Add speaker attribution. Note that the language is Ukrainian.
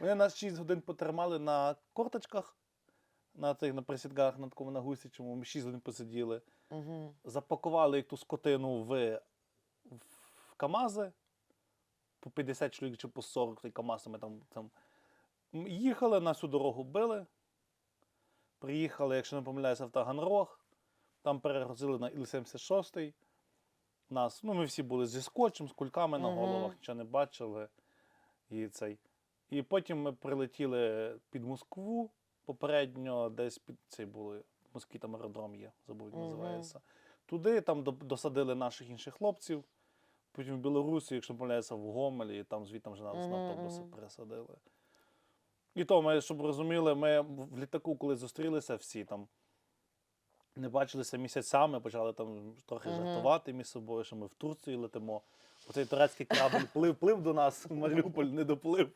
Speaker 1: Вони нас 6 годин потримали на корточках, на цих на присідках, на такому на гусячому. Ми 6 годин посиділи.
Speaker 2: Угу.
Speaker 1: Запакували як ту скотину в, в КАМАЗи. По 50 чоловік чи по 40 той КАМАЗ ми там, там їхали, на всю дорогу били. Приїхали, якщо не помиляюся, в Таганрог. Там перегрузили на Іл-76. Нас, ну, ми всі були зі скотчем, з кульками на головах, нічого не бачили. І, цей. І потім ми прилетіли під Москву. Попередньо десь під цей були. Москві там аеродром є, забув, як називається. Туди там досадили наших інших хлопців. Потім в Білорусі, якщо не помиляюся, в Гомелі, і там звідти вже нас на автобуси пересадили. І то, ми, щоб розуміли, ми в літаку, коли зустрілися всі там, не бачилися місяцями, почали там трохи жартувати між собою, що ми в Турцію летимо. Оцей турецький корабль плив, плив до нас, Маріуполь не доплив.